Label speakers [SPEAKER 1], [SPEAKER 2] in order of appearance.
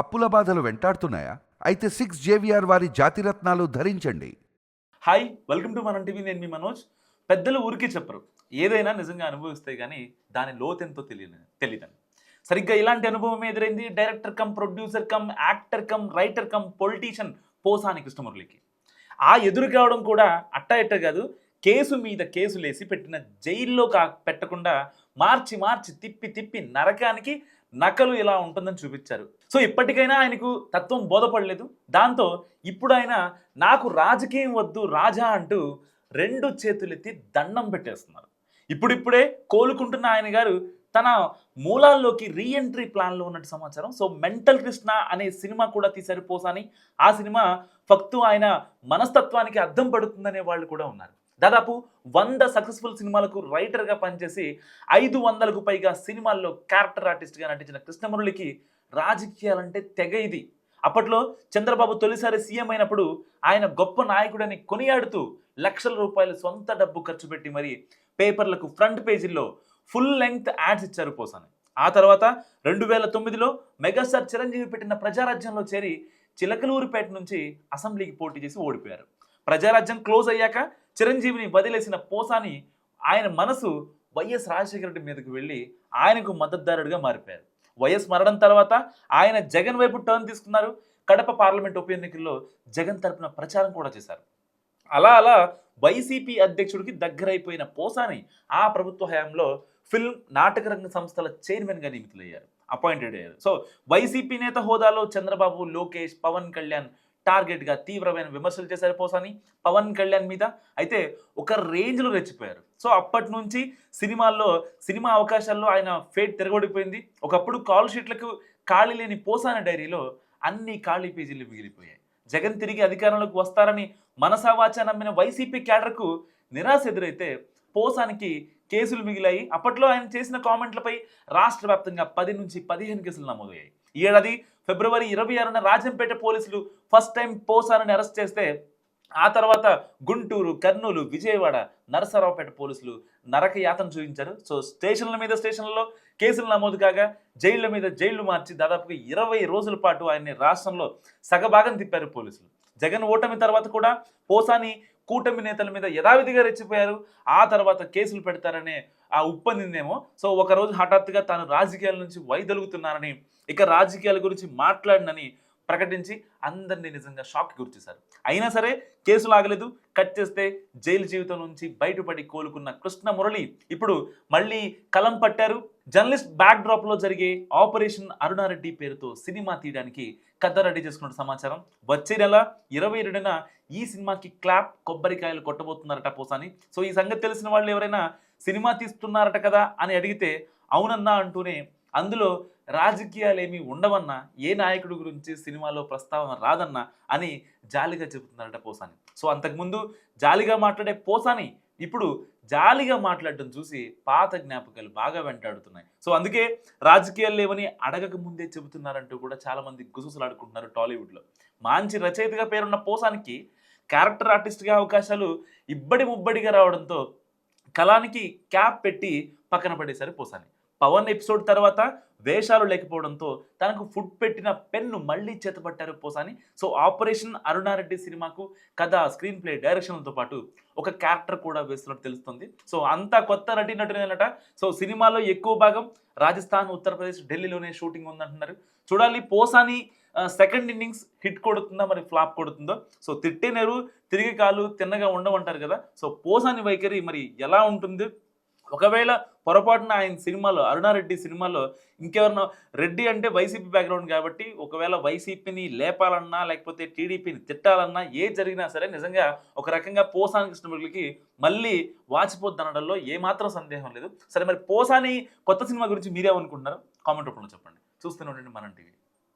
[SPEAKER 1] అప్పుల బాధలు వెంటాడుతున్నాయా? అయితే సిక్స్ జేవిఆర్ వారి జాతిరత్నాలు ధరించండి.
[SPEAKER 2] Hi welcome to Manam TV. నేను మీ మనోజ్. పెద్దలు ఊరికే చెప్పరు. ఏదైనా నిజంగా అనుభవిస్తే కానీ దాని లోతెంతో తెలియని తెలియదని సరిగ్గా ఇలాంటి అనుభవం ఎదురైంది? Director cum producer cum actor cum writer cum politician Posani కృష్ణమురళికి ఆ ఎదురు కావడం కూడా అట్టా ఇట్ట కాదు కేసు మీద కేసులేసి పెట్టిన జైల్లో కా పెట్టకుండా మార్చి మార్చి తిప్పి తిప్పి నరకానికి నకలు ఇలా ఉంటుందని చూపించారు. సో ఇప్పటికైనా ఆయనకు తత్వం బోధపడలేదు. దాంతో ఇప్పుడు ఆయన నాకు రాజకీయం వద్దు రాజా అంటూ రెండు చేతులెత్తి దండం పెట్టేస్తున్నారు. ఇప్పుడిప్పుడే కోలుకుంటున్న ఆయన గారు తన మూలాల్లోకి రీఎంట్రీ ప్లాన్లో ఉన్నట్టు సమాచారం. సో మెంటల్ కృష్ణ అనే సినిమా కూడా తీశారు పోసాని. ఆ సినిమా ఫక్తు ఆయన మనస్తత్వానికి అద్దం పడుతుందనే వాళ్ళు కూడా ఉన్నారు. దాదాపు వంద సక్సెస్ఫుల్ సినిమాలకు రైటర్గా పనిచేసి ఐదు వందలకు పైగా సినిమాల్లో క్యారెక్టర్ ఆర్టిస్ట్గా నటించిన కృష్ణమురళికి రాజకీయాలంటే తెగ ఇది. అప్పట్లో చంద్రబాబు తొలిసారి సీఎం అయినప్పుడు ఆయన గొప్ప నాయకుడని కొనియాడుతూ లక్షల రూపాయలు సొంత డబ్బు ఖర్చు పెట్టి మరి పేపర్లకు ఫ్రంట్ పేజీల్లో ఫుల్ లెంగ్త్ యాడ్స్ ఇచ్చారు పోసాని. ఆ తర్వాత రెండు వేల తొమ్మిదిలో మెగాస్టార్ చిరంజీవి పెట్టిన ప్రజారాజ్యంలో చేరి చిలకలూరుపేట నుంచి అసెంబ్లీకి పోటీ చేసి ఓడిపోయారు. ప్రజారాజ్యం క్లోజ్ అయ్యాక చిరంజీవిని వదిలేసిన పోసాని ఆయన మనసు వైఎస్ రాజశేఖర రెడ్డి మీదకు వెళ్ళి ఆయనకు మద్దతుదారుడిగా మారిపోయారు. వైఎస్ మరణం తర్వాత ఆయన జగన్ వైపు టర్న్ తీసుకున్నారు. కడప పార్లమెంట్ ఉప ఎన్నికల్లో జగన్ తరపున ప్రచారం కూడా చేశారు. అలా అలా వైసీపీ అధ్యక్షుడికి దగ్గరైపోయిన పోసాని ఆ ప్రభుత్వ హయాంలో ఫిల్మ్ నాటక రంగ సంస్థల చైర్మన్గా నియమితులయ్యారు. అపాయింటెడ్ అయ్యారు. సో వైసీపీ నేత హోదాలో చంద్రబాబు లోకేష్ పవన్ కళ్యాణ్ టార్గెట్గా తీవ్రమైన విమర్శలు చేశారు పోసాని పవన్ కళ్యాణ్ మీద అయితే ఒక రేంజ్లో రెచ్చిపోయారు. సో అప్పటి నుంచి సినిమాల్లో సినిమా అవకాశాల్లో ఆయన ఫేట్ తిరగబడిపోయింది. ఒకప్పుడు కాల్ షీట్లకు ఖాళీ లేని పోసాని డైరీలో అన్ని ఖాళీ పేజీలు మిగిలిపోయాయి. జగన్ తిరిగి అధికారంలోకి వస్తారని మనసావాచ నమ్మిన వైసీపీ క్యాడర్కు నిరాశ ఎదురైతే పోసానికి కేసులు మిగిలాయి. అప్పట్లో ఆయన చేసిన కామెంట్లపై రాష్ట్ర వ్యాప్తంగా పది నుంచి పదిహేను కేసులు నమోదయ్యాయి. ఈ ఏడాది ఫిబ్రవరి ఇరవై ఆరున రాజంపేట పోలీసులు ఫస్ట్ టైం పోసానని అరెస్ట్ చేస్తే ఆ తర్వాత గుంటూరు కర్నూలు విజయవాడ నరసరావుపేట పోలీసులు నరక చూపించారు. సో స్టేషన్ల మీద స్టేషన్లలో కేసులు నమోదు కాగా జైళ్ళ మీద జైళ్ళు మార్చి దాదాపుగా ఇరవై రోజుల పాటు ఆయన్ని రాష్ట్రంలో సగభాగం తిప్పారు పోలీసులు. జగన్ ఓటమి తర్వాత కూడా పోసాని కూటమి నేతల మీద యథావిధిగా రెచ్చిపోయారు. ఆ తర్వాత కేసులు పెడతారనే ఆ ఉప్పందిందేమో సో ఒకరోజు హఠాత్తుగా తాను రాజకీయాల నుంచి వైదొలుగుతున్నానని ఇక రాజకీయాల గురించి మాట్లాడినని ప్రకటించి అందరినీ నిజంగా షాక్ గురిచేశారు. అయినా సరే కేసులు ఆగలేదు. కట్ చేస్తే జైలు జీవితం నుంచి బయటపడి కోలుకున్న కృష్ణ మురళి ఇప్పుడు మళ్ళీ కలం పట్టారు. జర్నలిస్ట్ బ్యాక్ డ్రాప్లో జరిగే ఆపరేషన్ అరుణారెడ్డి పేరుతో సినిమా తీయడానికి కథ రెడీ చేసుకున్న సమాచారం. వచ్చే నెల ఇరవై రెండున ఈ సినిమాకి క్లాప్ కొబ్బరికాయలు కొట్టబోతున్నారట పోసాని. సో ఈ సంగతి తెలిసిన వాళ్ళు ఎవరైనా సినిమా తీస్తున్నారట కదా అని అడిగితే అవునన్నా అంటూనే అందులో రాజకీయాలు ఏమీ ఉండవన్నా ఏ నాయకుడి గురించి సినిమాలో ప్రస్తావన రాదన్నా అని జాలిగా చెబుతున్నారట పోసాని. సో అంతకుముందు జాలిగా మాట్లాడే పోసాని ఇప్పుడు జాలిగా మాట్లాడటం చూసి పాత జ్ఞాపకాలు బాగా వెంటాడుతున్నాయి. సో అందుకే రాజకీయాలు లేవని అడగక ముందే చెబుతున్నారంటూ కూడా చాలా మంది గుసగుసలాడుకుంటున్నారు టాలీవుడ్లో. మంచి రచయితగా పేరున్న పోసానికి క్యారెక్టర్ ఆర్టిస్ట్గా అవకాశాలు ఇబ్బడి ముబ్బడిగా రావడంతో కళానికి క్యాప్ పెట్టి పక్కన పడేశారు పోసాని. పవన్ ఎపిసోడ్ తర్వాత వేషాలు లేకపోవడంతో తనకు ఫుడ్ పెట్టిన పెన్ను మళ్ళీ చేతపట్టారు పోసాని. సో ఆపరేషన్ అరుణారెడ్డి సినిమాకు కథ స్క్రీన్ ప్లే డైరెక్షన్లతో పాటు ఒక క్యారెక్టర్ కూడా వేస్తున్నట్టు తెలుస్తుంది. సో అంతా కొత్త నటి నటునేనట సో సినిమాలో ఎక్కువ భాగం రాజస్థాన్ ఉత్తరప్రదేశ్ ఢిల్లీలోనే షూటింగ్ ఉందంటున్నారు. చూడాలి పోసాని సెకండ్ ఇన్నింగ్స్ హిట్ కొడుతుందా మరి ఫ్లాప్ కొడుతుందో? సో తిట్టినరు తిరిగి కాలు తిన్నగా ఉండమంటారు కదా. సో పోసాని వైఖరి మరి ఎలా ఉంటుంది? ఒకవేళ పొరపాటున ఆయన సినిమాలో అరుణారెడ్డి సినిమాలో ఇంకెవరినో రెడ్డి అంటే వైసీపీ బ్యాక్గ్రౌండ్ కాబట్టి ఒకవేళ వైసీపీని లేపాలన్నా లేకపోతే టీడీపీని తిట్టాలన్నా ఏ జరిగినా సరే నిజంగా ఒక రకంగా పోసాని కృష్ణమురళికి మళ్ళీ వాచిపోద్ది అనడంలో ఏమాత్రం సందేహం లేదు. సరే మరి పోసాని కొత్త సినిమా గురించి మీరేమనుకుంటున్నారు? కామెంట్ రూపంలో చెప్పండి. చూస్తూనే ఉండండి మనం టీవీ.